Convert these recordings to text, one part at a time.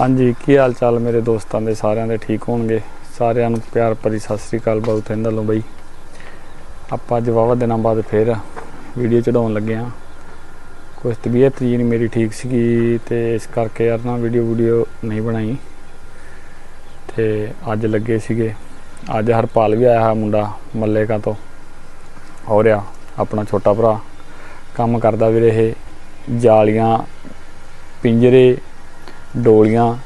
ਹਾਂਜੀ, ਕੀ ਹਾਲ ਚਾਲ ਮੇਰੇ ਦੋਸਤਾਂ ਦੇ? ਸਾਰਿਆਂ ਦੇ ਠੀਕ ਹੋਣਗੇ। ਸਾਰਿਆਂ ਨੂੰ ਪਿਆਰ ਭਰੀ ਸਤਿ ਸ੍ਰੀ ਅਕਾਲ ਬਹੁਤ ਥਿੰਦ ਲੋ ਬਈ। ਆਪਾਂ ਅੱਜ ਵਾਹਵਾ ਦਿਨਾਂ ਬਾਅਦ ਫੇਰ ਵੀਡੀਓ ਚੜਾਉਣ ਲੱਗੇ ਆ। ਕੁਝ ਤਬੀਅਤ ਜੀ ਨਹੀਂ ਮੇਰੀ ਠੀਕ ਸੀਗੀ ਤੇ ਇਸ ਕਰਕੇ ਯਾਰ ਨਾ ਵੀਡੀਓ ਵੀਡੀਓ ਨਹੀਂ ਬਣਾਈ। ਤੇ ਅੱਜ ਲੱਗੇ ਸੀਗੇ। ਅੱਜ ਹਰਪਾਲ ਵੀ ਆਇਆ ਹੈ ਮੁੰਡਾ ਮੱਲੇਕਾ ਤੋਂ। ਹੋ ਰਿਹਾ ਆਪਣਾ ਛੋਟਾ ਭਰਾ। ਕੰਮ ਕਰਦਾ ਵੀਰੇ ਇਹ ਜਾਲੀਆਂ, ਪਿੰਜਰੇ ਡੋਲੀਆਂ,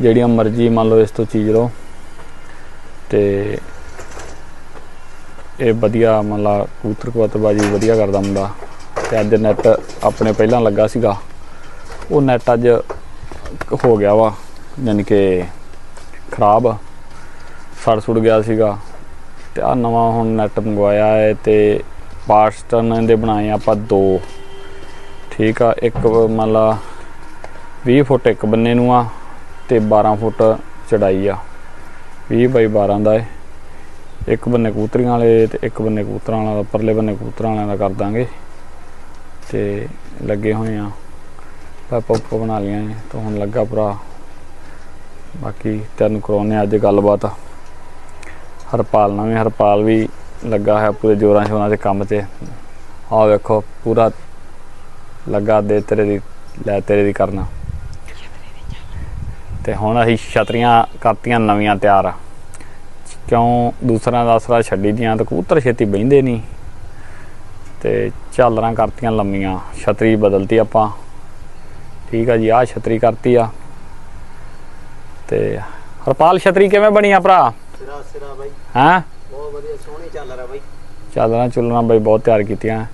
ਜਿਹੜੀਆਂ ਮਰਜ਼ੀ ਮੰਨ ਲਓ ਇਸ ਤੋਂ ਚੀਜ਼ ਲਓ। ਤੇ ਇਹ ਵਧੀਆ ਮੰਨ ਲਾ ਕਬੂਤਰ ਕਬੂਤਰਬਾਜੀ ਵਧੀਆ ਕਰਦਾ ਮੁੰਡਾ। ਤੇ ਅੱਜ ਨੈਟ ਆਪਣੇ ਪਹਿਲਾਂ ਲੱਗਾ ਸੀਗਾ। ਉਹ ਨੈਟ ਅੱਜ ਹੋ ਗਿਆ ਵਾ ਯਾਨੀ ਕਿ ਖਰਾਬ। ਸੜ ਸੁੜ ਗਿਆ ਸੀਗਾ। ਤੇ ਆ ਨਵਾਂ ਹੁਣ ਨੈਟ ਮੰਗਵਾਇਆ ਹੈ ਤੇ ਪਾਸਟਨ ਇਹਦੇ ਬਣਾਏ ਆਪਾਂ ਦੋ। ਠੀਕ ਆ, ਇੱਕ ਮੰਨ ਲਾ 20 ਫੁੱਟ ਇੱਕ ਬੰਨੇ ਨੂੰ ਆ ਤੇ 12 ਫੁੱਟ ਚੜਾਈ ਆ। 20 ਬਾਈ 12 ਦਾ ਏ। ਇੱਕ ਬੰਨੇ ਕਬੂਤਰੀਆਂ ਵਾਲੇ ਤੇ ਇੱਕ ਬੰਨੇ ਕਬੂਤਰਾਂ ਵਾਲਾ ਦਾ ਪਰਲੇ ਬੰਨੇ ਕਬੂਤਰਾਂ ਵਾਲਿਆਂ ਦਾ ਕਰ ਦਾਂਗੇ। ਤੇ ਲੱਗੇ ਹੋਏ ਆ। ਪਾਪਾ ਉੱਪਰ ਬਣਾ ਲਿਆ ਏ ਤਾਂ ਹੁਣ ਲੱਗਾ ਭਰਾ। ਬਾਕੀ ਤੈਨੂੰ ਕਰਾਉਨੇ ਅੱਜ ਗੱਲਬਾਤ। ਹਰਪਾਲ ਨਾਲ ਵੀ ਹਰਪਾਲ ਵੀ ਲੱਗਾ ਹੈ ਪੂਰੇ ਜੋਰਾਂ ਸ਼ੋਰਾਂ ਦੇ ਕੰਮ ਤੇ। ਆਹ ਵੇਖੋ, ਪੂਰਾ ਲੱਗਾ ਦੇ ਤੇਰੇ ਦੀ, ਲੈ ਤੇਰੇ ਦੀ ਕਰਨਾ। ਤੇ ਹੁਣ ਅਸੀਂ ਛਤਰੀਆਂ ਕਰਤੀਆਂ ਨਵੀਆਂ ਤਿਆਰ। ਕਿਉਂ ਦੂਸਰਿਆਂ ਦਾ ਆਸਰਾ ਛੱਡੀ ਦੀਆਂ ਤੇ ਕਬੂਤਰ ਛੇਤੀ ਬਹਿੰਦੇ ਨਹੀਂ। ਤੇ ਝਾਲਰਾਂ ਕਰਤੀਆਂ ਲੰਮੀਆਂ ਛਤਰੀ ਬਦਲਤੀ ਆਪਾਂ। ਠੀਕ ਆ ਜੀ ਆਹ ਛਤਰੀ ਕਰਤੀ ਆ। ਤੇ ਹਰਪਾਲ ਛਤਰੀ ਕਿਵੇਂ ਬਣੀ ਆ ਭਰਾ? ਸਿਰਾ ਸਿਰਾ ਬਾਈ। ਹੈਂ? ਬਹੁਤ ਵਧੀਆ ਸੋਹਣੀ ਚੱਲ ਰਿਹਾ ਬਾਈ। ਚਾਦਰਾਂ ਚੁੱਲਣਾ ਬਾਈ ਬਹੁਤ ਤਿਆਰ ਕੀਤੀਆਂ।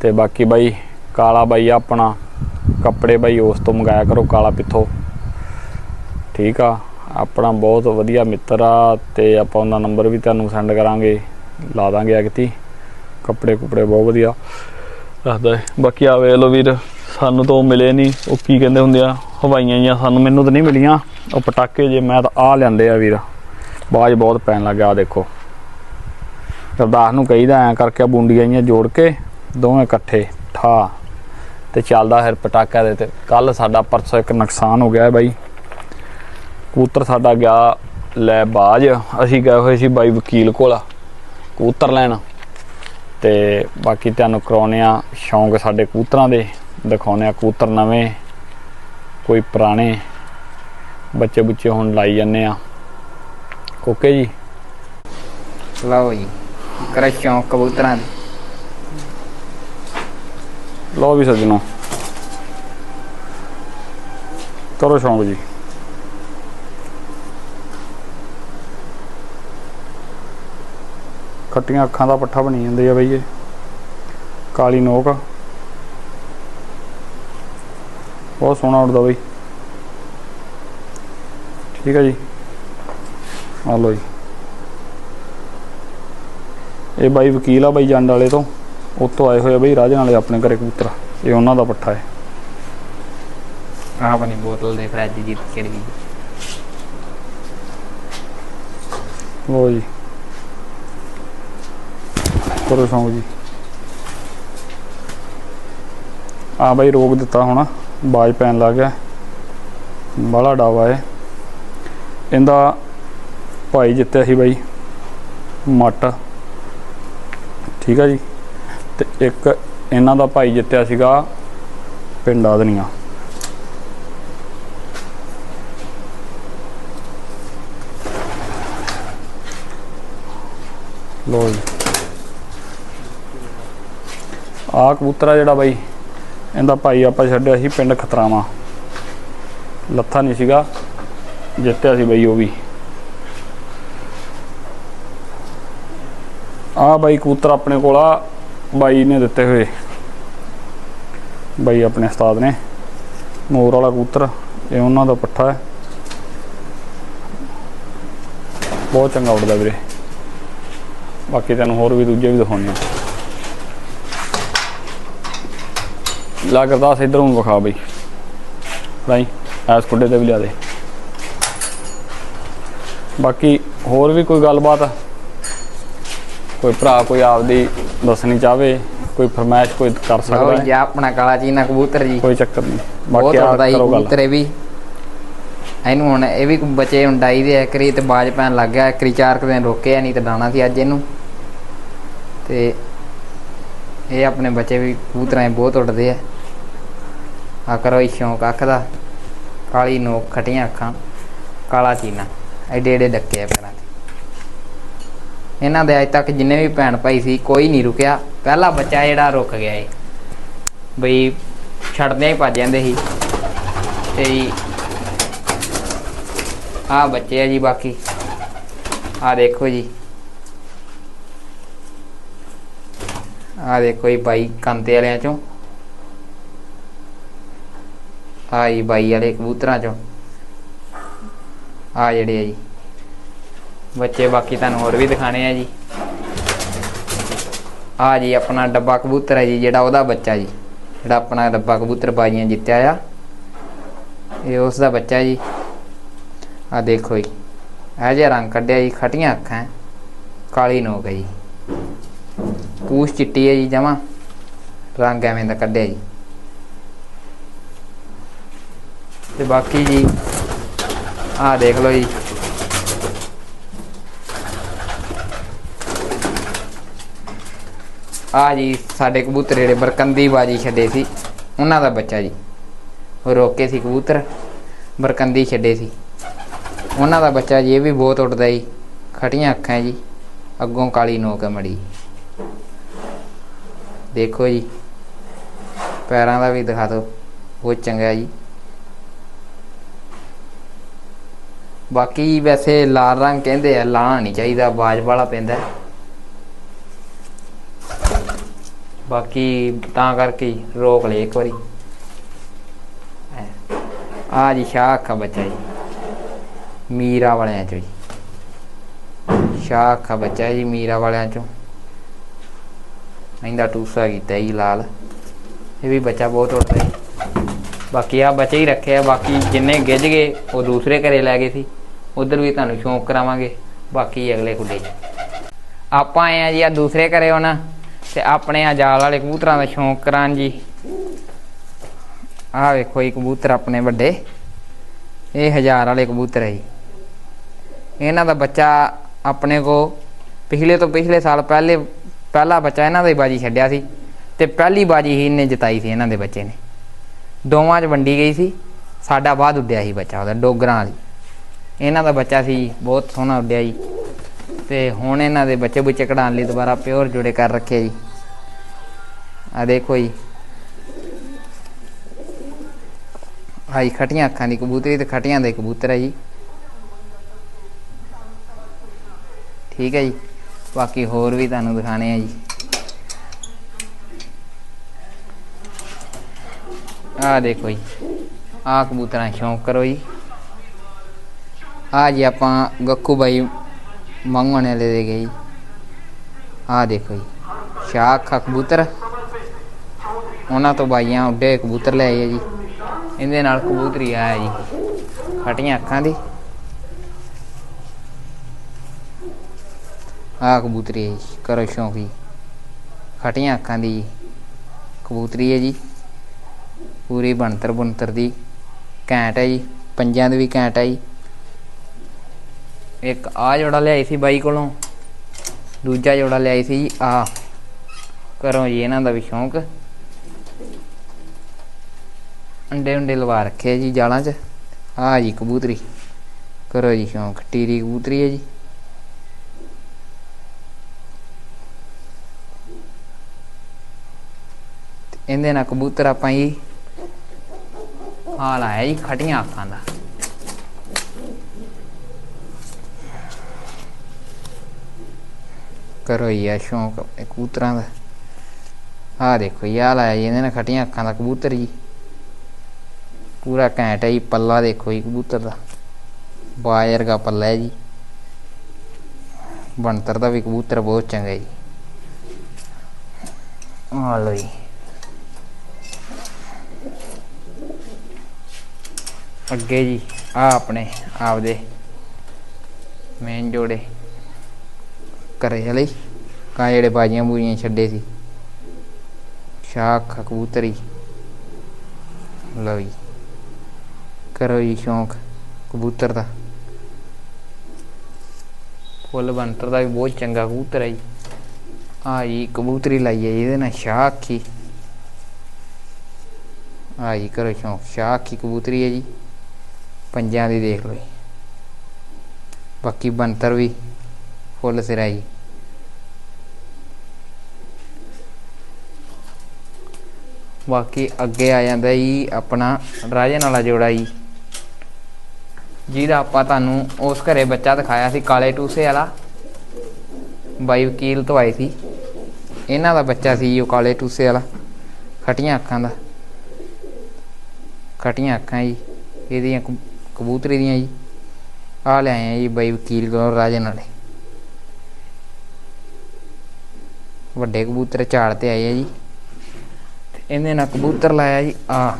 ਤੇ ਬਾਕੀ ਬਾਈ ਕਾਲਾ ਬਾਈ ਆਪਣਾ। ਕੱਪੜੇ ਬਾਈ ਉਸ ਤੋਂ ਮੰਗਾਇਆ ਕਰੋ ਕਾਲਾ ਪਿੱਥੋਂ। ਠੀਕ ਆ। ਆਪਣਾ ਬਹੁਤ ਵਧੀਆ ਮਿੱਤਰ ਆ ਤੇ ਆਪਾਂ ਉਹਦਾ ਨੰਬਰ ਵੀ ਤੁਹਾਨੂੰ ਸੈਂਡ ਕਰਾਂਗੇ। ਲਾ ਦਾਂਗੇ ਅਗਤੀ ਕੱਪੜੇ ਕੁਪੜੇ ਬਹੁਤ ਵਧੀਆ। ਰੱਖਦਾ ਹੈ ਬਾਕੀ ਆ ਵੇਖ ਲਓ ਵੀਰ, ਸਾਨੂੰ ਤਾਂ ਉਹ ਮਿਲੇ ਨਹੀਂ। ਉਹ ਕੀ ਕਹਿੰਦੇ ਹੁੰਦੇ ਆ? ਹਵਾਈਆਂ ਜਾਂ ਸਾਨੂੰ ਮੈਨੂੰ ਤਾਂ ਨਹੀਂ ਮਿਲੀਆਂ। ਉਹ ਪਟਾਕੇ ਜੇ, ਮੈਂ ਤਾਂ ਆ ਲੈਂਦੇ ਆ ਵੀਰ। ਬਾਜ ਬਹੁਤ ਪੈਣ ਲੱਗਾ ਆ ਦੇਖੋ। ਸਰਦਾਰ ਨੂੰ ਕਹੀਦਾ ਐ ਕਰਕੇ ਆਹ ਬੁੰਡੀਆਂ ਜੀਆਂ ਜੋੜ ਕੇ ਦੋਵੇਂ ਇਕੱਠੇ। ਠਾ। ਤੇ ਚੱਲਦਾ ਫਿਰ ਪਟਾਕਾ ਦੇ ਤੇ। ਕੱਲ ਸਾਡਾ ਪਰਸੋਂ ਇੱਕ ਨੁਕਸਾਨ ਹੋ ਗਿਆ ਬਾਈ। ਕਬੂਤਰ ਸਾਡਾ ਗਿਆ ਲੈ ਬਾਜ। ਅਸੀਂ ਗਏ ਹੋਏ ਸੀ ਬਾਈ ਵਕੀਲ ਕੋਲ ਕਬੂਤਰ ਲੈਣ। ਤੇ ਬਾਕੀ ਤੁਹਾਨੂੰ ਕਰਾਉਨੇ ਆ ਸ਼ੌਂਕ ਸਾਡੇ ਕਬੂਤਰਾਂ ਦੇ। ਦਿਖਾਉਨੇ ਆ ਕਬੂਤਰ ਨਵੇਂ ਕੋਈ ਪੁਰਾਣੇ। ਬੱਚੇ ਬੁੱਚੇ ਹੁਣ ਲਾਈ ਜਾਂਦੇ ਆ ਓਕੇ ਜੀ। ਲਓ ਜੀ ਕਰੇ ਸ਼ੌਂਕ ਕਬੂਤਰਾਂ ਦੇ। ਲਓ ਵੀ ਸੱਜਣੋ। ਕਰੋ ਸ਼ੌਂਕ ਜੀ। ਖੱਟੀਆਂ ਅੱਖਾਂ ਦਾ ਪੱਠਾ ਬਣੀ ਜਾਂਦੇ ਆ ਬਈ ਇਹ। ਕਾਲੀ ਨੋਕ। ਬਹੁਤ ਸੋਹਣਾ ਉੱਡਦਾ ਬਈ। ਠੀਕ ਹੈ ਜੀ। ਆ ਲਓ ਜੀ। ਇਹ ਬਾਈ ਵਕੀਲ ਆ ਬਾਈ ਜੰਡ ਵਾਲੇ ਤੋਂ। ਉੱਥੋਂ ਆਏ ਹੋਏ ਆ ਬਈ ਰਾਜਨ ਵਾਲੇ ਆਪਣੇ ਘਰੇ ਕਬੂਤਰ। ਇਹ ਉਹਨਾਂ ਦਾ ਪੱਠਾ ਹੈ। ਆਹ ਆਪਣੀ ਬੋਤਲ ਦੇ ਫਰਿੱਜ ਦੀ ਕਿਹੜੀ ਲੋ ਜੀ। ਕਰੋ ਸੌਂਗ ਜੀ। ਆ ਬਾਈ ਰੋਕ ਦਿੱਤਾ ਹੁਣ, ਬਾਜ ਪੈਣ ਲੱਗ ਗਿਆ। ਬੜਾ ਡਾਵਾ ਹੈ ਇਹਦਾ ਭਾਈ ਜਿੱਤਿਆ ਸੀ ਬਾਈ, ਮੱਟ। ਠੀਕ ਆ ਜੀ। ਤੇ ਇੱਕ ਇਹਨਾਂ ਦਾ ਭਾਈ ਜਿੱਤਿਆ ਸੀਗਾ ਪਿੰਡ ਆਦਨੀਆਂ। ਲੋ ਜੀ। ਆ ਕਬੂਤਰ ਆ ਜਿਹੜਾ ਬਾਈ, ਇਹਦਾ ਭਾਈ ਆਪਾਂ ਛੱਡਿਆ ਸੀ ਪਿੰਡ ਖਤਰਾਵਾ। ਲੱਥਾ ਨਹੀਂ ਸੀਗਾ, ਜਿੱਤਿਆ ਸੀ ਬਾਈ ਉਹ ਵੀ। ਆ ਬਾਈ ਕਬੂਤਰ ਆਪਣੇ ਕੋਲ ਆ, ਬਾਈ ਨੇ ਦਿੱਤੇ ਹੋਏ। ਬਾਈ ਆਪਣੇ ਉਸਤਾਦ ਨੇ, ਮੋਰ ਵਾਲਾ ਕਬੂਤਰ, ਇਹ ਉਹਨਾਂ ਦਾ ਪੱਠਾ ਹੈ। ਬਹੁਤ ਚੰਗਾ ਉੱਡਦਾ ਵੀਰੇ। ਬਾਕੀ ਤੈਨੂੰ ਹੋਰ ਵੀ ਦੂਜੇ ਵੀ ਦਿਖਾਉਣੇ ਆ ਲਾ ਕਰਦਾਸ ਇਧਰੋਂ ਵਿਖਾ ਬਈ। ਰਾਈ ਐਸ ਕੁੱਡੇ ਤੇ ਵੀ ਲਿਆ ਦੇ। ਬਾਕੀ ਹੋਰ ਵੀ ਕੋਈ ਗੱਲਬਾਤ? ਕੋਈ ਭਰਾ ਕੋਈ ਆਪਦੀ ਦੱਸਣੀ ਚਾਹਵੇ ਕੋਈ ਫਰਮਾਇਸ਼ ਕੋਈ ਕਰ ਸਕਦਾ? ਜੀ ਹੈ ਆਹ ਆਪਣਾ ਕਾਲਾ ਚੀਨਾ ਕਬੂਤਰ ਜੀ। ਕੋਈ ਚੱਕਰ ਨਹੀਂ। ਬਾਕੀ ਆ ਜੀ ਕਰੋ ਗੱਲ। ਕਬੂਤਰ ਵੀ। ਇਹਨੂੰ ਹੁਣ ਇਹ ਵੀ ਬੱਚੇ ਉਂਡਾਈ ਦੇ ਆ ਕਰੀ ਤੇ ਬਾਜ ਪੈਣ ਲੱਗ ਗਿਆ ਕਰੀ ਚਾਰ ਕੁ ਦਿਨ ਰੋਕਿਆ ਨਹੀਂ ਤੇ ਡਾਣਾ ਸੀ ਅੱਜ ਇਹਨੂੰ। ਤੇ ਇਹ ਆਪਣੇ ਬੱਚੇ ਵੀ ਕਬੂਤਰਾਂ ਬਹੁਤ ਉੱਡਦੇ ਆ। ਆ ਕਰੋ ਇਹ ਸ਼ੌਂਕ ਅੱਖ ਦਾ ਕਾਲੀ ਨੋਕ ਖਟੀਆਂ ਅੱਖਾਂ, ਕਾਲਾ ਚੀਨਾ, ਐਡੇ ਐਡੇ ਡੱਕੇ ਆ ਪੈਰਾਂ ਤੇ। ਇਹਨਾਂ ਦੇ ਅੱਜ ਤੱਕ ਜਿੰਨੇ ਵੀ ਭੈਣ ਭਾਈ ਸੀ, ਕੋਈ ਨਹੀਂ ਰੁਕਿਆ। ਪਹਿਲਾ ਬੱਚਾ ਜਿਹੜਾ ਰੁਕ ਗਿਆ ਏ। ਬਈ ਛੱਡਦੇ ਹੀ ਭੱਜ ਜਾਂਦੇ ਸੀ। ਤੇ ਜੀ ਆ ਬੱਚੇ ਆ ਜੀ ਬਾਕੀ। ਆ ਦੇਖੋ ਜੀ। ਆ ਦੇਖੋ ਜੀ ਬਾਈ ਕੰਤੇ ਵਾਲਿਆਂ ਚੋਂ। ਆ ਜੀ ਬਾਈ ਵਾਲੇ ਕਬੂਤਰਾਂ ਚੋਂ। ਆ ਜਿਹੜੇ ਆ ਜੀ। ਬੱਚੇ, ਬਾਕੀ ਤੁਹਾਨੂੰ ਹੋਰ ਵੀ ਦਿਖਾਣੇ ਆ ਜੀ। ਆ ਜੀ ਆਪਣਾ ਡੱਬਾ ਕਬੂਤਰ ਹੈ ਜੀ, ਜਿਹੜਾ ਉਹਦਾ ਬੱਚਾ ਜੀ। ਜਿਹੜਾ ਆਪਣਾ ਡੱਬਾ ਕਬੂਤਰ ਬਾਜੀਆਂ ਜਿੱਤਿਆ ਆ। ਇਹ ਉਸ ਦਾ ਬੱਚਾ ਜੀ। ਆ ਦੇਖੋ ਜੀ। ਇਹ ਜਿਹਾ ਰੰਗ ਕੱਢਿਆ ਜੀ, ਖਟੀਆਂ ਅੱਖਾਂ। ਕਾਲੀ ਨੋਕ ਹੈ ਜੀ। ਪੂਛ ਚਿੱਟੀ ਹੈ ਜੀ ਜਮਾ। ਰੰਗ ਐਵੇਂ ਦਾ ਕੱਢਿਆ ਜੀ। ਤੇ ਬਾਕੀ ਜੀ, ਆਹ ਦੇਖ ਲਓ ਜੀ। ਆ ਜੀ, ਸਾਡੇ ਕਬੂਤਰ ਜਿਹੜੇ ਬਰਕੰਦੀ ਬਾਜੀ ਛੱਡੇ ਸੀ, ਉਹਨਾਂ ਦਾ ਬੱਚਾ ਜੀ। ਉਹ ਰੋਕੇ ਸੀ ਕਬੂਤਰ, ਬਰਕੰਦੀ ਛੱਡੇ ਸੀ। ਉਹਨਾਂ ਦਾ ਬੱਚਾ ਜੀ, ਇਹ ਵੀ ਬਹੁਤ ਉੱਡਦਾ ਜੀ। ਖਟੀਆਂ ਅੱਖਾਂ ਜੀ, ਅੱਗੋਂ ਕਾਲੀ ਨੋਕ ਹੈ ਮੜੀ ਦੇਖੋ ਜੀ, ਪੈਰਾਂ ਦਾ ਵੀ ਦਿਖਾ ਦਿਓ, ਬਹੁਤ ਚੰਗਾ ਜੀ। ਬਾਕੀ ਵੈਸੇ ਲਾਲ ਰੰਗ ਕਹਿੰਦੇ ਆ ਲਾਣਾ ਨਹੀਂ ਚਾਹੀਦਾ ਬਾਜ ਵਾਲਾ ਪੈਂਦਾ। ਬਾਕੀ ਤਾਂ ਕਰਕੇ ਰੋਕ ਲਏ ਇੱਕ ਵਾਰੀ। ਆ ਜੀ ਸ਼ਾਹ ਅੱਖਾਂ ਬੱਚਾ ਜੀ। ਮੀਰਾ ਵਾਲਿਆਂ ਚੋਂ ਜੀ। ਸ਼ਾਹ ਅੱਖਾਂ ਬੱਚਾ ਜੀ ਮੀਰਾ ਵਾਲਿਆਂ ਚੋਂ। ਇਹਦਾ ਟੂਸਾ ਕੀਤਾ ਜੀ ਲਾਲ। ਇਹ ਵੀ ਬੱਚਾ ਬਹੁਤ ਉੱਡਦਾ ਜੀ। ਬਾਕੀ ਆ ਬੱਚੇ ਹੀ ਰੱਖੇ ਆ, ਬਾਕੀ ਜਿੰਨੇ ਗਿੱਜ ਗਏ, ਉਹ ਦੂਸਰੇ ਘਰੇ ਲੈ ਗਏ ਸੀ। ਉਧਰ ਵੀ ਤੁਹਾਨੂੰ ਸ਼ੌਂਕ ਕਰਾਵਾਂਗੇ। ਬਾਕੀ ਅਗਲੇ ਖੁੱਡੇ 'ਚ। ਆਪਾਂ ਆਏ ਆ ਜੀ ਆ ਦੂਸਰੇ ਘਰੇ ਹੁਣ, ਤੇ ਆਪਣੇ ਆ ਜਾਲ ਵਾਲੇ ਕਬੂਤਰਾਂ ਦਾ ਸ਼ੌਂਕ ਕਰਾਂ ਜੀ। ਆਹ ਵੇਖੋ ਇਹ ਕਬੂਤਰ ਆਪਣੇ ਵੱਡੇ। ਇਹ ਹਜ਼ਾਰ ਵਾਲੇ ਕਬੂਤਰ ਹੈ ਜੀ। ਇਹਨਾਂ ਦਾ ਬੱਚਾ ਆਪਣੇ ਕੋ ਪਿਛਲੇ ਤੋਂ ਪਿਛਲੇ ਸਾਲ ਪਹਿਲੇ, ਪਹਿਲਾ ਬੱਚਾ ਇਹਨਾਂ ਦਾ ਹੀ ਬਾਜੀ ਛੱਡਿਆ ਸੀ। ਤੇ ਪਹਿਲੀ ਬਾਜੀ ਹੀ ਇਹਨੇ ਜਿਤਾਈ ਸੀ ਇਹਨਾਂ ਦੇ ਬੱਚੇ ਨੇ। ਦੋਵਾਂ 'ਚ ਵੰਡੀ ਗਈ ਸੀ। ਸਾਡਾ ਬਾਅਦ ਉੱਡਿਆ ਸੀ ਬੱਚਾ ਉਹਦਾ, ਡੋਗਰਾਂ ਵਾਲੀ। ਇਹਨਾਂ ਦਾ ਬੱਚਾ ਸੀ, ਬਹੁਤ ਸੋਹਣਾ ਉੱਡਿਆ ਜੀ। ਤੇ ਹੁਣ ਇਹਨਾਂ ਦੇ ਬੱਚੇ ਬੁੱਚੇ ਕਢਾਉਣ ਲਈ ਦੁਬਾਰਾ ਪਿਓਰ ਜੁੜੇ ਕਰ ਰੱਖੇ ਜੀ। ਆ ਦੇਖੋ ਜੀ। ਆਈ ਖਟੀਆਂ ਅੱਖਾਂ ਦੀ ਕਬੂਤਰੀ ਤੇ ਖਟੀਆਂ ਦੇ ਕਬੂਤਰ ਹੈ ਜੀ। ਠੀਕ ਹੈ ਜੀ। ਬਾਕੀ ਹੋਰ ਵੀ ਤੁਹਾਨੂੰ ਦਿਖਾਣੇ ਆ ਜੀ। ਆ ਦੇਖੋ ਜੀ। ਆ ਕਬੂਤਰਾਂ ਸ਼ੌਂਕ ਕਰੋ ਜੀ। ਆ ਜੀ ਆਪਾਂ ਗੱਕੂ ਬਾਈ ਮੰਗਣ ਲੈ ਦੇ ਗਏ ਜੀ ਆ ਦੇਖੋ ਜੀ ਸ਼ਾਹ ਅੱਖਾਂ ਕਬੂਤਰ ਉਹਨਾਂ ਤੋਂ ਬਾਈਆਂ ਉੱਡੇ ਕਬੂਤਰ ਲੈ ਆਏ ਆ ਜੀ ਇਹਦੇ ਨਾਲ ਕਬੂਤਰੀ ਆਇਆ ਜੀ ਖਟੀਆਂ ਅੱਖਾਂ ਦੀ ਆ ਕਬੂਤਰੀ ਹੈ ਜੀ ਕਰੋ ਸ਼ੌਂਕ ਜੀ ਖਟੀਆਂ ਅੱਖਾਂ ਦੀ ਜੀ ਕਬੂਤਰੀ ਹੈ ਜੀ ਪੂਰੀ ਬਣਤਰ ਬੁਣਤਰ ਦੀ ਘੈਂਟ ਹੈ ਜੀ ਪੰਜਾਂ ਦੀ ਵੀ ਘੈਂਟ ਹੈ ਜੀ ਇੱਕ ਆ ਜੋੜਾ ਲਿਆਈ ਸੀ ਬਾਈ ਕੋਲੋਂ, ਦੂਜਾ ਜੋੜਾ ਲਿਆਈ ਸੀ ਜੀ ਆ ਕਰੋ ਜੀ ਇਹਨਾਂ ਦਾ ਵੀ ਸ਼ੌਂਕ। ਅੰਡੇ ਅੰਡੇ ਲਵਾ ਰੱਖੇ ਜੀ ਜਾਲਾਂ 'ਚ। ਆ ਜੀ ਕਬੂਤਰੀ ਕਰੋ ਜੀ ਸ਼ੌਂਕ, ਟੀਰੀ ਕਬੂਤਰੀ ਹੈ ਜੀ। ਇਹਦੇ ਨਾਲ ਕਬੂਤਰ ਆਪਾਂ ਜੀ, ਹਾਲ ਆਇਆ ਜੀ ਖਟੀਆਂ ਅੱਖਾਂ ਦਾ। ਕਰੋ ਜੀ ਇਹ ਸ਼ੌਂਕ ਕਬੂਤਰਾਂ ਦਾ। ਆ ਦੇਖੋ ਇਹ ਹਾਲ ਜੀ ਇਹਦੇ ਨਾਲ ਖਟੀਆਂ ਅੱਖਾਂ ਦਾ ਕਬੂਤਰ ਜੀ। ਪੂਰਾ ਘੈਂਟ ਹੈ ਜੀ, ਪੱਲਾ ਦੇਖੋ ਜੀ ਕਬੂਤਰ ਦਾ। ਬਾਜ ਵਰਗਾ ਪੱਲਾ ਹੈ ਜੀ। ਬਣਤਰ ਦਾ ਵੀ ਕਬੂਤਰ ਬਹੁਤ ਚੰਗਾ ਜੀ। ਆ ਲਓ ਜੀ। ਅੱਗੇ ਜੀ ਆ ਆਪਣੇ, ਆਪਦੇ ਮੇਨ ਜੋੜੇ। ਕਰੇ ਚਲੇ ਕਾ ਜਿਹੜੇ ਬਾਜੀਆਂ ਬੂਜੀਆਂ ਛੱਡੇ ਸੀ। ਸ਼ਾਖ, ਕਬੂਤਰੀ। ਲਓ ਜੀ ਕਰੋ ਜੀ ਸ਼ੌਂਕ ਕਬੂਤਰ ਦਾ। ਫੁੱਲ ਬੰਤਰ ਦਾ ਵੀ ਬਹੁਤ ਚੰਗਾ ਕਬੂਤਰ ਹੈ ਜੀ। ਆ ਜੀ ਕਬੂਤਰੀ ਲਾਈ ਹੈ ਜੀ, ਇਹਦੇ ਨਾਲ ਸ਼ਾਹ ਅੱਖੀ ਆ ਜੀ ਕਰੋ ਸ਼ੌਂਕ ਸ਼ਾਹ ਅੱਖੀ ਕਬੂਤਰੀ ਹੈ ਜੀ। ਪੰਜਾਂ ਦੀ ਦੇਖ ਲਓ ਜੀ। ਬਾਕੀ ਬੰਤਰ ਵੀ ਫੁੱਲ ਸਿਰ ਜੀ ਬਾਕੀ ਅੱਗੇ ਆ ਜਾਂਦਾ ਜੀ ਆਪਣਾ ਰਾਜਨ ਵਾਲਾ ਜੋੜਾ ਜੀ। ਜਿਹਦਾ ਆਪਾਂ ਤੁਹਾਨੂੰ ਉਸ ਘਰੇ ਬੱਚਾ ਦਿਖਾਇਆ ਸੀ, ਕਾਲੇ ਟੂਸੇ ਵਾਲਾ। ਬਾਈ ਵਕੀਲ ਤੋਂ ਆਏ ਸੀ। ਇਹਨਾਂ ਦਾ ਬੱਚਾ ਸੀ ਉਹ ਕਾਲੇ ਟੂਸੇ ਵਾਲਾ। ਖਟੀਆਂ ਅੱਖਾਂ ਦਾ। ਖਟੀਆਂ ਅੱਖਾਂ ਜੀ, ਇਹਦੀਆਂ ਕਬੂਤਰੀ ਦੀਆਂ ਜੀ। ਆ ਲਿਆਏ ਆ ਜੀ ਬਾਈ ਵਕੀਲ ਕੋਲੋਂ ਰਾਜਨ ਵਾਲੇ ਵੱਡੇ ਕਬੂਤਰ ਝਾੜ ਤੇ ਆਏ ਆ ਜੀ। ਤੇ ਇਹਦੇ ਨਾਲ ਕਬੂਤਰ ਲਾਇਆ ਜੀ, ਆ।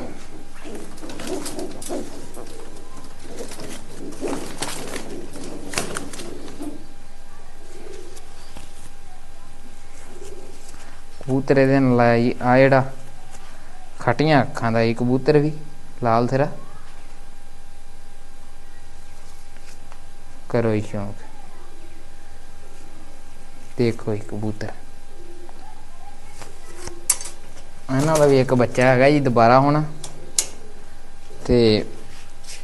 ਕਬੂਤਰ ਇਹਦੇ ਨਾਲ ਲਾਇਆ ਜੀ, ਆ ਜਿਹੜਾ ਖਟੀਆਂ ਅੱਖਾਂ ਦਾ ਇਹ ਕਬੂਤਰ ਵੀ, ਲਾਲ ਥਰਾ ਕਰੋ ਜੀ ਸ਼ੌਂਕ। ਦੇਖੋ ਇਹ ਕਬੂਤਰ। ਇਹਨਾਂ ਦਾ ਵੀ ਇੱਕ ਬੱਚਾ ਹੈਗਾ ਜੀ ਦੁਬਾਰਾ ਹੁਣ। ਤੇ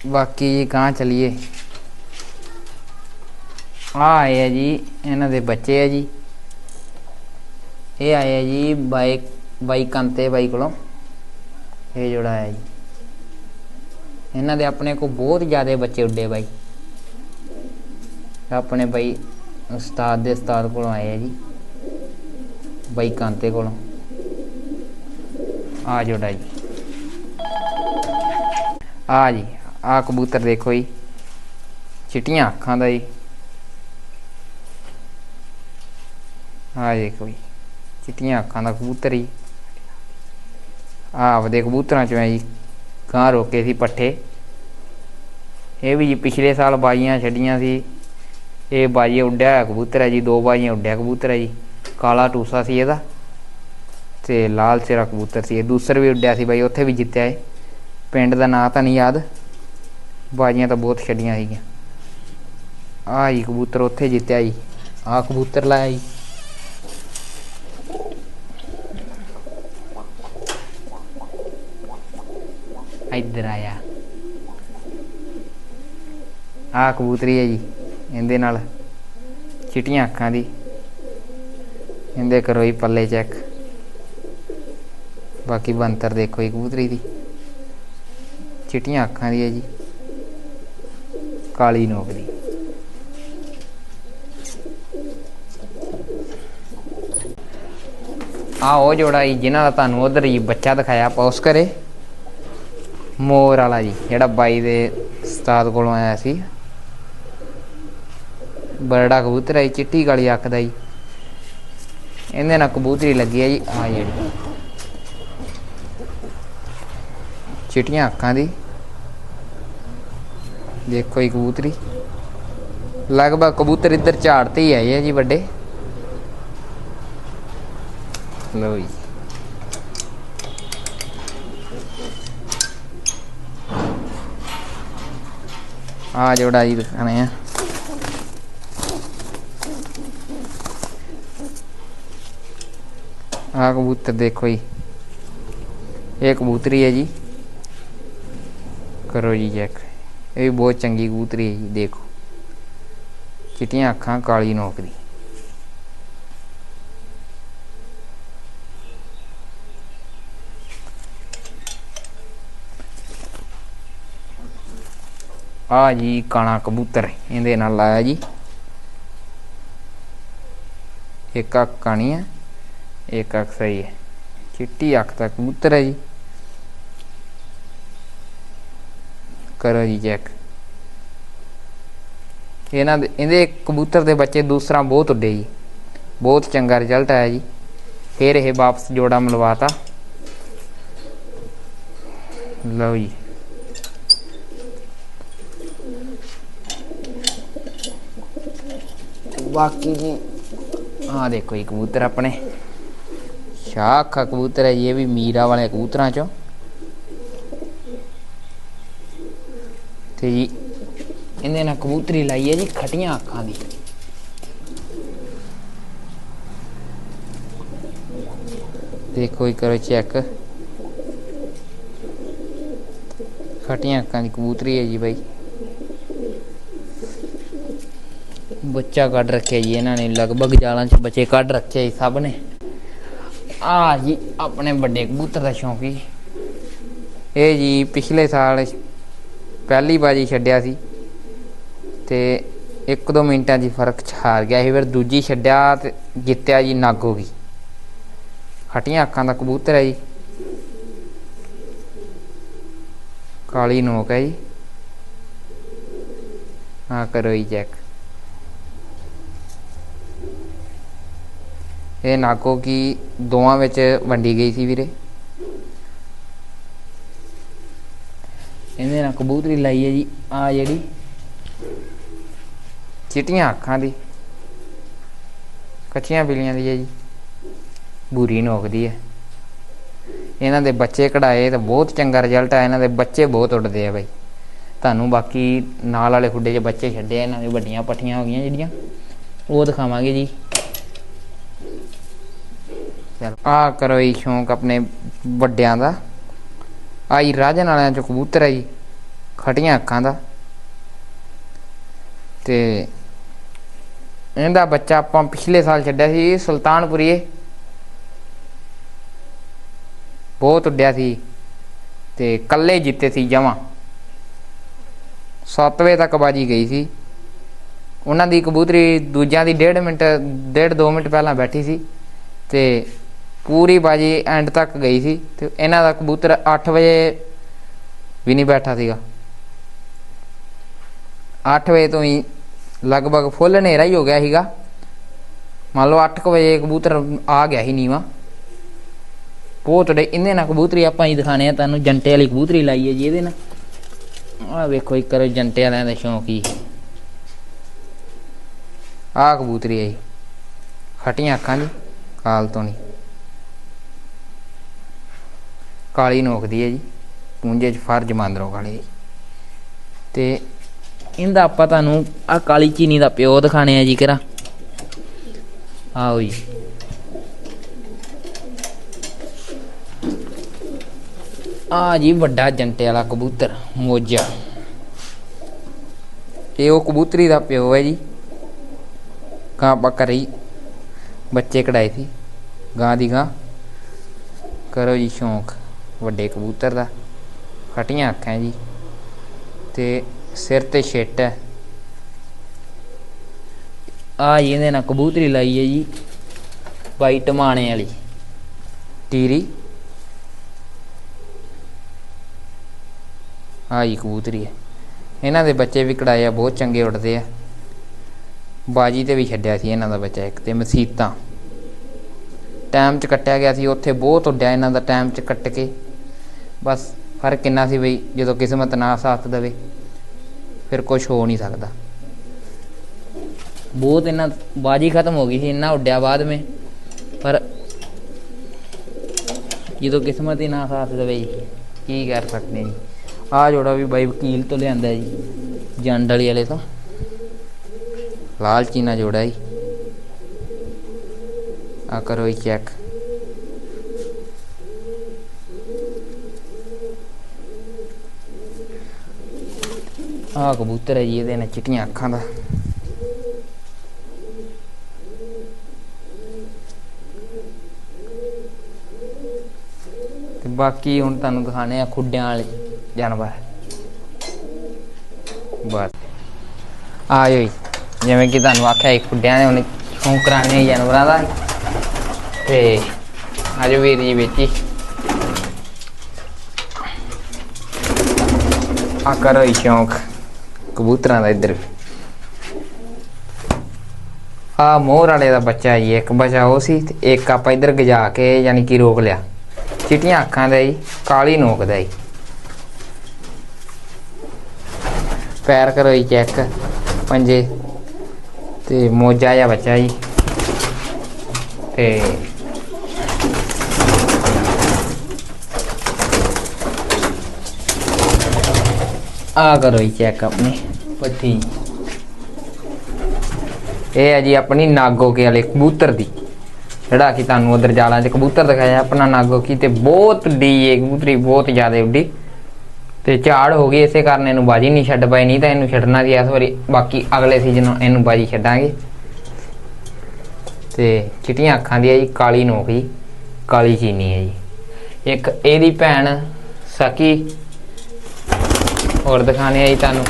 ਬਾਕੀ ਜੀ ਕਾਂ ਚਲੀਏ। ਆ ਆਏ ਆ ਜੀ, ਇਹਨਾਂ ਦੇ ਬੱਚੇ ਆ ਜੀ। ਇਹ ਆਏ ਆ ਜੀ ਬਾਈਕ ਬਾਈ ਕੰਤੇ ਬਾਈ ਕੋਲੋਂ। ਇਹ ਜੋੜਾ ਆਇਆ ਜੀ। ਇਹਨਾਂ ਦੇ ਆਪਣੇ ਕੋ ਬਹੁਤ ਜ਼ਿਆਦਾ ਬੱਚੇ ਉੱਡੇ ਬਾਈ। ਆਪਣੇ ਬਾਈ ਉਸਤਾਦ ਦੇ ਉਸਤਾਦ ਕੋਲੋਂ ਆਏ ਆ ਜੀ। ਬਾਈ ਕਾਂਤੇ ਕੋਲੋਂ। ਆ ਜੋੜਾ ਜੀ ਆ ਜੀ, ਆ ਕਬੂਤਰ ਦੇਖੋ ਜੀ। ਚਿੱਟੀਆਂ ਅੱਖਾਂ ਦਾ ਜੀ। ਆ ਦੇਖੋ ਜੀ, ਚਿੱਟੀਆਂ ਅੱਖਾਂ ਦਾ ਕਬੂਤਰ ਜੀ। ਆ ਆਪਦੇ ਕਬੂਤਰਾਂ ਚੋਂ ਹੈ ਜੀ ਗਾਂ ਰੋਕੇ ਸੀ ਪੱਠੇ। ਇਹ ਵੀ ਜੀ ਪਿਛਲੇ ਸਾਲ ਬਾਜੀਆਂ ਛੱਡੀਆਂ ਸੀ। ਇਹ ਬਾਜੀ ਉੱਡਿਆ ਕਬੂਤਰ ਹੈ ਜੀ, ਦੋ ਬਾਜੀਆਂ ਉੱਡਿਆ ਕਬੂਤਰ ਹੈ ਜੀ। ਕਾਲਾ ਟੂਸਾ ਸੀ ਇਹਦਾ। ਤੇ ਲਾਲ ਸਿਰਾ ਕਬੂਤਰ ਸੀ। ਇਹ ਦੂਸਰ ਵੀ ਉੱਡਿਆ ਸੀ ਬਾਈ, ਉੱਥੇ ਵੀ ਜਿੱਤਿਆ ਏ ਪਿੰਡ ਦਾ ਨਾਂ ਤਾਂ ਨਹੀਂ ਯਾਦ। ਬਾਜੀਆਂ ਤਾਂ ਬਹੁਤ ਛੱਡੀਆਂ ਸੀਗੀਆਂ। ਆਹ ਜੀ ਕਬੂਤਰ ਉੱਥੇ ਜਿੱਤਿਆ ਜੀ। ਆਹ ਕਬੂਤਰ ਲਾਇਆ ਜੀ। ਇੱਧਰ ਆਇਆ। ਆਹ ਕਬੂਤਰੀ ਹੈ ਜੀ, ਇਹਦੇ ਨਾਲ ਚਿੱਟੀਆਂ ਅੱਖਾਂ ਦੀ। ਇਹਦੇ ਕਰੋ ਹੀ ਪੱਲੇ ਚੈੱਕ ਬਾਕੀ ਬੰਤਰ ਦੇਖੋ ਜੀ ਕਬੂਤਰੀ ਦੀ। ਚਿੱਟੀਆਂ ਅੱਖਾਂ ਦੀ ਹੈ ਜੀ। ਕਾਲੀ ਨੋਕ ਦੀ। ਆ ਉਹ ਜੋੜਾ ਜੀ, ਜਿਨ੍ਹਾਂ ਦਾ ਤੁਹਾਨੂੰ ਉਧਰ ਹੀ ਬੱਚਾ ਦਿਖਾਇਆ, ਆਪਾਂ ਉਸ ਘਰੇ। ਮੋਰ ਵਾਲਾ ਜੀ, ਜਿਹੜਾ ਬਾਈ ਦੇ ਉਸਤਾਦ ਕੋਲੋਂ ਆਇਆ ਸੀ। ਬਰੜਾ ਕਬੂਤਰ ਹੈ ਚਿੱਟੀ ਕਾਲੀ ਅੱਖ ਦਾ ਜੀ। ਇਹਦੇ ਨਾਲ ਕਬੂਤਰੀ ਲੱਗੀ ਹੈ ਜੀ, ਆ ਜਿਹੜੀ। ਚਿੱਟੀਆਂ ਅੱਖਾਂ ਦੀ। ਦੇਖੋ ਇਹ ਕਬੂਤਰੀ। ਲਗਭਗ ਕਬੂਤਰ ਇੱਧਰ ਝਾੜ ਤੇ ਹੀ ਆਏ ਆ ਜੀ ਵੱਡੇ। ਲਓ ਜੀ। ਆ ਜੋੜਾ ਜੀ ਦਿਖਾਣੇ ਆ। ਆ ਕਬੂਤਰ ਦੇਖੋ ਜੀ। ਇਹ ਕਬੂਤਰੀ ਹੈ ਜੀ। ਕਰੋ ਜੀ ਚੈੱਕ। ਇਹ ਵੀ ਬਹੁਤ ਚੰਗੀ ਕਬੂਤਰੀ ਹੈ ਜੀ, ਦੇਖੋ। ਚਿੱਟੀਆਂ ਅੱਖਾਂ, ਕਾਲੀ ਨੋਕ ਦੀ। ਆ ਜੀ ਕਾਣਾ ਕਬੂਤਰ, ਇਹਦੇ ਨਾਲ ਲਾਇਆ ਜੀ। ਇੱਕ ਅੱਖ ਕਾਣੀ ਹੈ, ਇੱਕ ਅੱਖ ਸਹੀ ਹੈ। ਚਿੱਟੀ ਅੱਖ ਦਾ ਕਬੂਤਰ ਹੈ ਜੀ। ਕਰੋ ਜੀ ਚੈੱਕ ਇਹਨਾਂ ਦੇ ਇਹਦੇ ਕਬੂਤਰ ਦੇ ਬੱਚੇ ਦੂਸਰਾ ਬਹੁਤ ਉੱਡੇ ਜੀ। ਬਹੁਤ ਚੰਗਾ ਰਿਜ਼ਲਟ ਆਇਆ ਜੀ। ਫਿਰ ਇਹ ਵਾਪਸ ਜੋੜਾ ਮਿਲਵਾਤਾ। ਲਓ ਜੀ। ਬਾਕੀ ਜੀ ਆ ਦੇਖੋ ਜੀ ਕਬੂਤਰ ਆਪਣੇ। ਸ਼ਾਹ ਅੱਖਾਂ ਕਬੂਤਰ ਹੈ ਇਹ ਵੀ ਮੀਰਾ ਵਾਲੇ ਕਬੂਤਰਾਂ ਚੋਂ। ਤੇ ਜੀ। ਇਹਦੇ ਨਾਲ ਕਬੂਤਰੀ ਲਾਈ ਹੈ ਜੀ ਖਟੀਆਂ ਅੱਖਾਂ ਦੀ। ਦੇਖੋ ਇਹ ਕਰੋ ਚੈੱਕ ਖਟੀਆਂ ਅੱਖਾਂ ਦੀ ਕਬੂਤਰੀ ਹੈ ਜੀ ਬਾਈ। ਬੱਚਾ ਕੱਢ ਰੱਖਿਆ ਜੀ ਇਹਨਾਂ ਨੇ, ਲਗਭਗ ਜਾਲਾਂ 'ਚ ਬੱਚੇ ਕੱਢ ਰੱਖੇ ਜੀ ਸਭ ਨੇ। ਆ ਜੀ, ਆਪਣੇ ਵੱਡੇ ਕਬੂਤਰ ਦਾ ਸ਼ੌਂਕੀ ਇਹ ਜੀ, ਪਿਛਲੇ ਸਾਲ ਪਹਿਲੀ ਬਾਜੀ ਛੱਡਿਆ ਸੀ ਤੇ ਇੱਕ ਦੋ ਮਿੰਟਾਂ ਦੀ ਫ਼ਰਕ ਚ ਹਾਰ ਗਿਆ ਸੀ, ਫਿਰ ਦੂਜੀ ਛੱਡਿਆ ਤੇ ਜਿੱਤਿਆ ਜੀ ਨਾਗੋਗੀ ਹਟੀਆਂ ਅੱਖਾਂ ਦਾ ਕਬੂਤਰ ਹੈ ਜੀ। ਕਾਲੀ ਨੋਕ ਹੈ ਜੀ। ਹਾਂ ਕਰੋ ਜੀ ਚੈੱਕ ਇਹ ਨਾਗੋਗੀ ਦੋਵਾਂ ਵਿੱਚ ਵੰਡੀ ਗਈ ਸੀ ਵੀਰੇ। ਇਹਦੇ ਨਾਲ ਕਬੂਤਰੀ ਲਾਈ ਹੈ ਜੀ, ਆ ਜਿਹੜੀ ਚਿੱਟੀਆਂ ਅੱਖਾਂ ਦੀ, ਕੱਚੀਆਂ ਬਿੱਲੀਆਂ ਦੀ ਹੈ ਜੀ। ਬੂਰੀ ਨੋਕਦੀ ਹੈ। ਇਹਨਾਂ ਦੇ ਬੱਚੇ ਕਢਾਏ ਤਾਂ ਬਹੁਤ ਚੰਗਾ ਰਿਜ਼ਲਟ ਆਇਆ ਇਹਨਾਂ ਦੇ ਬੱਚੇ ਬਹੁਤ ਉੱਡਦੇ ਆ ਬਾਈ। ਤੁਹਾਨੂੰ ਬਾਕੀ ਨਾਲ ਵਾਲੇ ਖੁੱਡੇ 'ਚ ਬੱਚੇ ਛੱਡੇ ਇਹਨਾਂ ਦੇ ਵੱਡੀਆਂ ਪੱਠੀਆਂ ਹੋ ਗਈਆਂ ਜਿਹੜੀਆਂ, ਉਹ ਦਿਖਾਵਾਂਗੇ ਜੀ। ਚਲ ਆ ਕਰੋ ਇਹ ਸ਼ੌਂਕ ਆਪਣੇ ਵੱਡਿਆਂ ਦਾ। ਆਈ ਰਾਜਨ ਵਾਲਿਆਂ ਚੋਂ ਕਬੂਤਰ ਹੈ ਜੀ ਖਟੀਆਂ ਅੱਖਾਂ ਦਾ। ਤੇ ਇਹਦਾ ਬੱਚਾ ਆਪਾਂ ਪਿਛਲੇ ਸਾਲ ਛੱਡਿਆ ਸੀ ਸੁਲਤਾਨਪੁਰੀਏ ਬਹੁਤ ਉੱਡਿਆ ਸੀ ਤੇ ਕੱਲੇ ਜਿੱਤੇ ਸੀ ਜਮਾਂ। 7 ਵਜੇ ਤੱਕ ਬਾਜੀ ਗਈ ਸੀ। ਉਹਨਾਂ ਦੀ ਕਬੂਤਰੀ ਦੂਜਿਆਂ ਦੀ ਡੇਢ ਮਿੰਟ, ਡੇਢ 2 ਮਿੰਟ ਪਹਿਲਾਂ ਬੈਠੀ ਸੀ ਤੇ ਪੂਰੀ ਬਾਜੀ ਐਂਡ ਤੱਕ ਗਈ ਸੀ ਤੇ ਇਹਨਾਂ ਦਾ ਕਬੂਤਰ 8 ਵਜੇ ਵੀ ਨਹੀਂ ਬੈਠਾ ਸੀਗਾ। 8 ਵਜੇ ਤੋਂ ਹੀ ਲਗਭਗ ਫੁੱਲ ਹਨੇਰਾ ਹੀ ਹੋ ਗਿਆ ਸੀਗਾ। ਮੰਨ ਲਓ 8 ਵਜੇ ਕਬੂਤਰ ਆ ਗਿਆ ਸੀ ਨੀਵਾ। ਬਹੁਤ ਡੇ ਇਹਦੇ ਨਾਲ ਕਬੂਤਰੀ ਆਪਾਂ ਹੀ ਦਿਖਾਣੇ ਆ, ਤੁਹਾਨੂੰ ਜੰਟੇ ਵਾਲੀ ਕਬੂਤਰੀ ਲਾਈ ਹੈ ਜੀ ਇਹਦੇ ਨਾਲ। ਆਹ ਵੇਖੋ ਇੱਕ ਕਰੋ ਜੰਟੇ ਵਾਲਿਆਂ ਦਾ ਸ਼ੌਂਕ ਹੀ। ਆਹ ਕਬੂਤਰੀ ਹੈ ਜੀ। ਖਟੀਆਂ ਅੱਖਾਂ ਦੀ ਕਾਲ ਤੋਂ ਨਹੀਂ। ਕਾਲੀ ਨੋਕਦੀ ਹੈ ਜੀ, ਪੂੰਜੇ 'ਚ ਫਰਜ ਮੰਦਰੋਂ ਕਾਲੀ। ਤੇ ਇਹਦਾ ਆਪਾਂ ਤੁਹਾਨੂੰ ਆ ਕਾਲੀ ਚੀਨੀ ਦਾ ਪਿਓ ਦਿਖਾਣੇ ਆ ਜੀ ਕਿਰਾ ਆਓ ਜੀ। ਆ ਜੀ ਵੱਡਾ ਜੰਟੇ ਵਾਲਾ ਕਬੂਤਰ, ਮੋਜਾ। ਇਹ ਉਹ ਕਬੂਤਰੀ ਦਾ ਪਿਓ ਹੈ ਜੀ। ਗਾਂ ਆਪਾਂ ਘਰੇ ਹੀ ਬੱਚੇ ਕਢਾਏ ਸੀ। ਗਾਂ ਦੀ ਗਾਂ। ਕਰੋ ਜੀ ਸ਼ੌਂਕ। ਵੱਡੇ ਕਬੂਤਰ ਦਾ। ਖਟੀਆਂ ਅੱਖਾਂ ਜੀ। ਤੇ ਸਿਰ ਤੇ ਛਿੱਟ ਹੈ। ਆ ਜੀ, ਇਹਦੇ ਨਾਲ ਕਬੂਤਰੀ ਲਾਈ ਹੈ ਜੀ। ਬਾਈ ਟਮਾਣੇ ਵਾਲੀ। ਟੀਰੀ ਆ ਜੀ, ਕਬੂਤਰੀ ਹੈ। ਇਹਨਾਂ ਦੇ ਬੱਚੇ ਵੀ ਕਢਾਏ ਆ ਬਹੁਤ ਚੰਗੇ ਉੱਡਦੇ ਆ। ਬਾਜੀ ਤੇ ਵੀ ਛੱਡਿਆ ਸੀ ਇਹਨਾਂ ਦਾ ਬੱਚਾ ਇੱਕ, ਤੇ ਮਸੀਤਾਂ। ਟਾਈਮ 'ਚ ਕੱਟਿਆ ਗਿਆ ਸੀ, ਉੱਥੇ ਬਹੁਤ ਉੱਡਿਆ ਇਹਨਾਂ ਦਾ ਟਾਈਮ 'ਚ ਕੱਟ ਕੇ। ਬਸ ਫ਼ਰਕ ਇੰਨਾ ਸੀ ਬਈ ਜਦੋਂ ਕਿਸਮਤ ਨਾ ਸਾਥ ਦੇਵੇ, ਫਿਰ ਕੁਝ ਹੋ ਨਹੀਂ ਸਕਦਾ। ਬਹੁਤ ਇਹਨਾਂ ਬਾਜੀ ਖਤਮ ਹੋ ਗਈ ਸੀ, ਇੰਨਾ ਉੱਡਿਆ ਬਾਅਦ ਵਿੱਚ, ਪਰ ਜਦੋਂ ਕਿਸਮਤ ਹੀ ਨਾ ਸਾਥ ਦੇਵੇ ਜੀ, ਕੀ ਕਰ ਸਕਦੇ ਜੀ? ਆ ਜੋੜਾ ਵੀ ਬਾਈ ਵਕੀਲ ਤੋਂ ਲਿਆਂਦਾ ਜੀ ਜੰਡਲੀ ਵਾਲੇ ਤੋਂ। ਲਾਲਚੀ ਚੀਨਾ ਜੋੜਾ ਜੀ। ਆ ਕਰੋ ਇਹ ਚੈੱਕ ਆ ਕਬੂਤਰ ਹੈ ਜੀ, ਇਹਦੇ ਨਾਲ ਚਿੱਟੀਆਂ ਅੱਖਾਂ ਦਾ। ਤੇ ਬਾਕੀ ਹੁਣ ਤੁਹਾਨੂੰ ਦਿਖਾਣੇ ਆ ਖੁੱਡਿਆਂ ਵਾਲੇ ਜਾਨਵਰ। ਬਸ। ਆਇਓ ਜੀ, ਜਿਵੇਂ ਕਿ ਤੁਹਾਨੂੰ ਆਖਿਆ ਇੱਕ ਖੁੱਡਿਆਂ ਦੇ ਹੁਣ ਸ਼ੌਂਕ ਕਰਾਣੇ ਜਾਨਵਰਾਂ ਦਾ। ਤੇ ਆਜੋ ਵੀਰ ਜੀ ਵਿੱਚ ਹੀ। ਆ ਸ਼ੌਂਕ। ਕਬੂਤਰਾਂ ਦਾ ਇੱਧਰ ਆ ਮੋਰ ਵਾਲੇ ਦਾ ਬੱਚਾ ਜੀ, ਇੱਕ ਬਚਾ ਉਹ ਸੀ ਤੇ ਇੱਕ ਆਪਾਂ ਇੱਧਰ ਗਜਾ ਕੇ ਯਾਨੀ ਕਿ ਰੋਕ ਲਿਆ। ਚਿੱਟੀਆਂ ਅੱਖਾਂ ਦਾ ਜੀ, ਕਾਲੀ ਨੋਕ ਦਾ ਜੀ। ਪੈਰ ਕਰੋ ਜੀ ਚੈੱਕ ਪੰਜੇ। ਤੇ ਮੋਜਾ ਜਿਹਾ ਬੱਚਾ ਜੀ। ਤੇ ਆ ਕਰੋ ਜੀ ਚੈੱਕ ਆਪਣੇ ਪੱਠੀ। ਇਹ ਹੈ ਜੀ ਆਪਣੀ ਨਾਗੋ ਕੇ ਵਾਲੇ ਕਬੂਤਰ ਦੀ। ਜਿਹੜਾ ਕਿ ਤੁਹਾਨੂੰ ਉਧਰ ਜਾਲਾਂ 'ਚ ਕਬੂਤਰ ਦਿਖਾਇਆ, ਆਪਣਾ ਨਾਗੋ ਕੀ ਤੇ ਬਹੁਤ ਡੀ ਇਹ ਕਬੂਤਰੀ ਬਹੁਤ ਜ਼ਿਆਦਾ ਉੱਡੀ। ਤੇ ਝਾੜ ਹੋ ਗਈ, ਇਸੇ ਕਾਰਨ ਇਹਨੂੰ ਬਾਜੀ ਨਹੀਂ ਛੱਡ ਪਾਈ ਨਹੀਂ ਤਾਂ ਇਹਨੂੰ ਛੱਡਣਾ ਸੀ ਇਸ ਵਾਰੀ। ਬਾਕੀ ਅਗਲੇ ਸੀਜ਼ਨ ਇਹਨੂੰ ਬਾਜੀ ਛੱਡਾਂਗੇ। ਤੇ ਚਿੱਟੀਆਂ ਅੱਖਾਂ ਦੀ ਹੈ ਜੀ, ਕਾਲੀ ਨੋਕ ਜੀ, ਕਾਲੀ ਚੀਨੀ ਹੈ ਜੀ। ਇੱਕ ਇਹਦੀ ਭੈਣ, ਸਾਕੀ ਹੋਰ ਦਿਖਾਣੇ ਆ ਜੀ ਤੁਹਾਨੂੰ।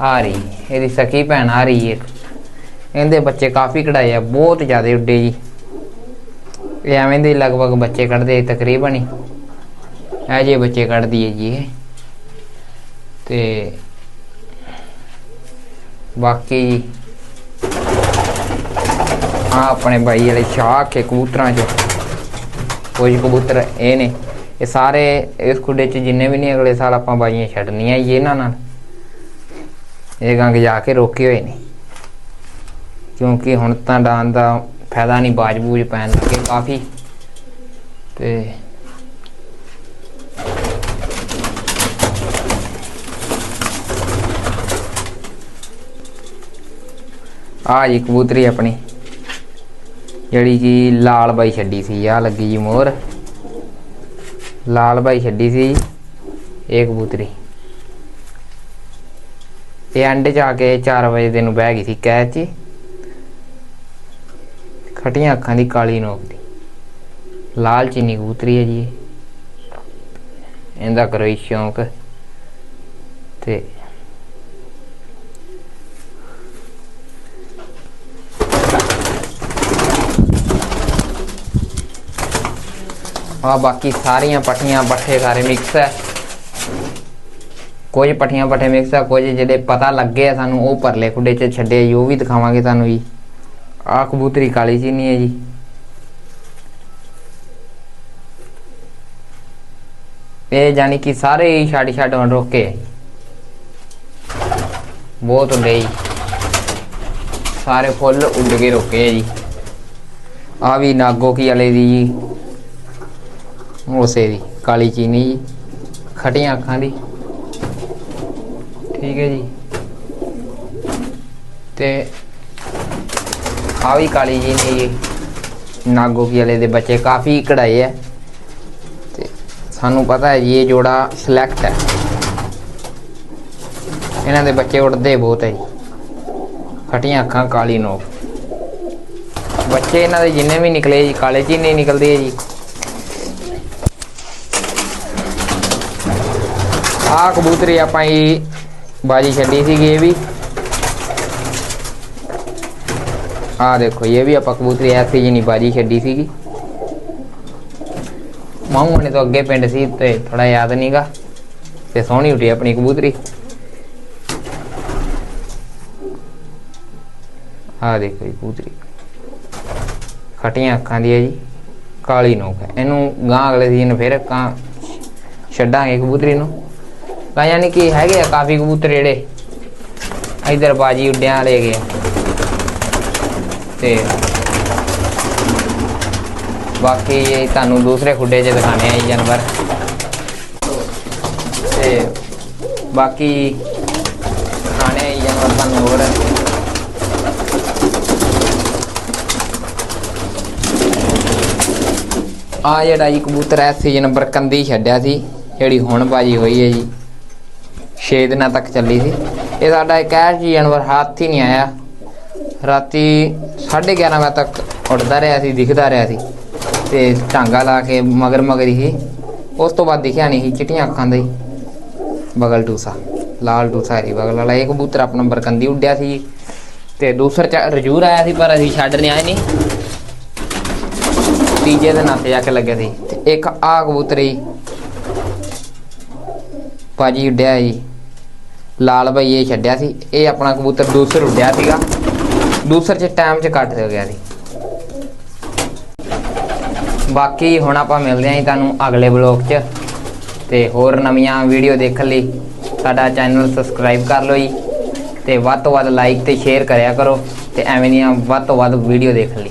ਆ ਰਹੀ, ਇਹਦੀ ਸਕੀ ਭੈਣ ਆ ਰਹੀ ਇੱਕ ਇਹਦੇ ਬੱਚੇ ਕਾਫੀ ਕਢਾਏ ਆ, ਬਹੁਤ ਜ਼ਿਆਦਾ ਉੱਡੇ ਜੀ। ਇਹ ਐਵੇਂ ਦੇ ਲਗਭਗ ਬੱਚੇ ਕੱਢਦੇ ਤਕਰੀਬਨ ਹੀ। ਇਹ ਜੇ ਬੱਚੇ ਕੱਢਦੀ ਹੈ ਜੀ ਇਹ। ਤੇ ਬਾਕੀ ਆ ਆਪਣੇ ਬਾਈ ਵਾਲੇ ਸ਼ਾਹ ਕੇ ਕਬੂਤਰਾਂ ਚ। ਕੁਝ ਕਬੂਤਰ ਇਹ ਨੇ। ਇਹ ਸਾਰੇ ਇਸ ਖੁੱਡੇ ਚ ਜਿੰਨੇ ਵੀ ਨਹੀਂ ਅਗਲੇ ਸਾਲ ਆਪਾਂ ਬਾਈਆਂ ਛੱਡਣੀਆਂ ਜੀ ਇਹਨਾਂ ਨਾਲ। ਇਹ ਗੰਗ ਜਾ ਕੇ ਰੋਕੇ ਹੋਏ ਨੇ। ਕਿਉਂਕਿ ਹੁਣ ਤਾਂ ਡਾਨ ਦਾ ਫਾਇਦਾ ਨਹੀਂ, ਬਾਜ ਬੂਜ ਪੈਣ ਲੱਗੇ ਕਾਫੀ। ਤੇ ਆ ਜੀ ਕਬੂਤਰੀ ਆਪਣੀ, ਜਿਹੜੀ ਕਿ ਲਾਲ ਬਾਈ ਛੱਡੀ ਸੀ ਆ ਲੱਗੀ ਜੀ ਮੋਰ ਲਾਲ ਬਾਈ ਛੱਡੀ ਸੀ, ਇਹ ਕਬੂਤਰੀ। ਇਹ ਐਂਡ ਚ ਆ ਕੇ 4 ਵਜੇ ਦੇ ਨੂੰ ਬਹਿ ਗਈ ਸੀ ਕੈਚ ਖਟੀਆਂ ਅੱਖਾਂ ਦੀ ਕਾਲੀ ਨੋਕ ਦੀ। ਲਾਲ ਚੀਨੀ ਕਬੂਤਰੀ ਹੈ ਜੀ ਇਹਦਾ ਕਰੋ ਜੀ ਸ਼ੌਂਕ। ਤੇ ਆ ਬਾਕੀ ਸਾਰੀਆਂ ਪੱਠੀਆਂ ਪੱਠੇ ਸਾਰੇ ਮਿਕਸ ਹੈ। ਕੁਝ ਪੱਠੀਆਂ ਪੱਠੇ ਮਿਕਸ ਆ ਕੁਝ ਜਿਹੜੇ ਪਤਾ ਲੱਗੇ ਆ ਸਾਨੂੰ ਉਹ ਪਰਲੇ ਖੁੱਡੇ 'ਚ ਛੱਡੇ ਜੀ, ਉਹ ਵੀ ਦਿਖਾਵਾਂਗੇ ਤੁਹਾਨੂੰ ਜੀ। ਆ ਕਬੂਤਰੀ ਕਾਲੀ ਚੀਨੀ ਹੈ ਜੀ। ਇਹ ਜਾਨੀ ਕਿ ਸਾਰੇ ਹੀ ਛੱਡ ਛੱਡ ਹੁਣ ਰੋਕੇ ਬਹੁਤ ਹੁੰਦੇ ਜੀ। ਸਾਰੇ ਫੁੱਲ ਉੱਡ ਕੇ ਰੋਕੇ ਆ ਜੀ। ਆ ਵੀ ਨਾਗੋ ਕੀ ਵਾਲੇ ਦੀ ਜੀ। ਉਸੇ ਦੀ, ਕਾਲੀ ਚੀਨੀ ਜੀ, ਖਟੀਆਂ ਅੱਖਾਂ ਦੀ। ਠੀਕ ਹੈ ਜੀ। ਤੇ ਆ ਵੀ ਕਾਲੀ ਜੀ ਨੇ ਜੀ ਨਾਗੋ ਕੀ ਵਾਲੇ ਦੇ ਬੱਚੇ ਕਾਫੀ ਕਢਾਏ ਹੈ ਤੇ ਸਾਨੂੰ ਪਤਾ ਹੈ ਜੀ, ਇਹ ਜੋੜਾ ਸਿਲੈਕਟ ਹੈ। ਇਹਨਾਂ ਦੇ ਬੱਚੇ ਉੱਡਦੇ ਬਹੁਤ ਹੈ ਜੀ। ਖਟੀਆਂ ਅੱਖਾਂ, ਕਾਲੀ ਨੋਕ। ਬੱਚੇ ਇਹਨਾਂ ਦੇ ਜਿੰਨੇ ਵੀ ਨਿਕਲੇ ਜੀ, ਕਾਲੇ ਚੀਨੀ ਨਿਕਲਦੇ ਹੈ ਜੀ। ਆ ਕਬੂਤਰੀ ਆਪਾਂ ਇਹ ਬਾਜੀ ਛੱਡੀ ਸੀਗੀ ਇਹ ਵੀ। ਆ ਦੇਖੋ ਇਹ ਵੀ ਆਪਾਂ ਕਬੂਤਰੀ ਐਸੀ ਜਿਹੀ ਨਹੀਂ ਬਾਜੀ ਛੱਡੀ ਸੀਗੀ। ਮਾਮੂ ਨੇ ਤਾਂ ਅੱਗੇ ਪਿੰਡ ਸੀ ਤੇ ਥੋੜਾ ਯਾਦ ਨਹੀਂਗਾ ਤੇ ਸੋਹਣੀ ਉੱਠੀ ਆਪਣੀ ਕਬੂਤਰੀ। ਆ ਦੇਖੋ ਜੀ ਕਬੂਤਰੀ। ਖਟੀਆਂ ਅੱਖਾਂ ਦੀ ਹੈ ਜੀ, ਕਾਲੀ ਨੋਕ ਹੈ। ਇਹਨੂੰ ਗਾਂ ਅਗਲੇ ਸੀਜ਼ਨ ਫਿਰ ਕਾਂ ਛੱਡਾਂਗੇ ਕਬੂਤਰੀ ਨੂੰ। ਤਾਂ ਯਾਨੀ ਕਿ ਹੈਗੇ ਆ ਕਾਫੀ ਕਬੂਤਰ ਜਿਹੜੇ। ਇਧਰ ਬਾਜੀ ਉੱਡਿਆਂ ਵਾਲੇ ਗਏ ਆ। ਤੇ ਬਾਕੀ ਇਹ ਤੁਹਾਨੂੰ ਦੂਸਰੇ ਖੁੱਡੇ 'ਚ ਦਿਖਾਣੇ ਆ ਜੀ ਜਾਨਵਰ। ਤੇ ਬਾਕੀ ਦਿਖਾਣੇ ਆ ਜਾਨਵਰ ਤੁਹਾਨੂੰ ਹੋਰ। ਆ ਜਿਹੜਾ ਜੀ ਕਬੂਤਰ ਐ ਸੀਜ਼ਨ ਨੰਬਰ ਛੱਡਿਆ ਸੀ, ਜਿਹੜੀ ਹੁਣ ਬਾਜੀ ਹੋਈ ਹੈ ਜੀ। 6 ਦਿਨਾਂ ਤੱਕ ਚੱਲੀ ਸੀ। ਇਹ ਸਾਡਾ ਇੱਕ ਐਸ਼ ਜੀ ਜਾਨਵਰ ਹੱਥ ਹੀ ਨਹੀਂ ਆਇਆ। ਰਾਤੀ 11:30 ਵਜੇ ਤੱਕ ਉੱਡਦਾ ਰਿਹਾ ਸੀ, ਦਿਖਦਾ ਰਿਹਾ ਸੀ ਤੇ ਢਾਂਗਾ ਲਾ ਕੇ ਮਗਰ ਮਗਰ ਹੀ ਉਸ ਤੋਂ ਬਾਅਦ ਦਿਖਿਆ ਨਹੀਂ ਸੀ, ਚਿੱਟੀਆਂ ਅੱਖਾਂ ਦਾ ਹੀ। ਬਗਲ ਟੂਸਾ ਲਾਲ ਟੂਸਾ ਹੀ ਬਗਲ ਵਾਲਾ, ਇਹ ਕਬੂਤਰ ਆਪਣਾ ਬਰਕੰਦੀ ਉੱਡਿਆ ਸੀ। ਜੀ। ਤੇ ਦੂਸਰਾ ਚ ਰਜੂਰ ਆਇਆ ਸੀ, ਪਰ ਅਸੀਂ ਛੱਡ ਨਹੀਂ ਆਏ ਨਹੀਂ ਤੀਜੇ ਦੇ ਹੱਥ ਜਾ ਕੇ ਲੱਗਿਆ ਸੀ। ਤੇ ਇੱਕ ਆ ਕਬੂਤਰੀ ਭਾਜੀ ਉੱਡਿਆ ਜੀ ਲਾਲ ਬਈਏ ਛੱਡਿਆ ਸੀ, ਇਹ ਆਪਣਾ ਕਬੂਤਰ ਦੂਸਰ ਉੱਡਿਆ ਸੀਗਾ। ਦੂਸਰ ਚ ਟਾਈਮ ਚ ਕੱਟ ਹੋ ਗਿਆ ਸੀ। ਬਾਕੀ ਹੁਣ ਆਪਾਂ ਮਿਲਦੇ ਆਂ ਜੀ ਤੁਹਾਨੂੰ ਅਗਲੇ ਬਲੌਗ 'ਚ। ਤੇ ਹੋਰ ਨਵੀਆਂ ਵੀਡੀਓ ਦੇਖਣ ਲਈ ਸਾਡਾ ਚੈਨਲ ਸਬਸਕ੍ਰਾਈਬ ਕਰ ਲਓ ਜੀ। ਤੇ ਵੱਧ ਤੋਂ ਵੱਧ ਲਾਈਕ ਤੇ ਸ਼ੇਅਰ ਕਰਿਆ ਕਰੋ। ਤੇ ਐਵੇਂ ਦੀਆਂ ਵੱਧ ਤੋਂ ਵੱਧ ਵੀਡੀਓ ਦੇਖਣ ਲਈ।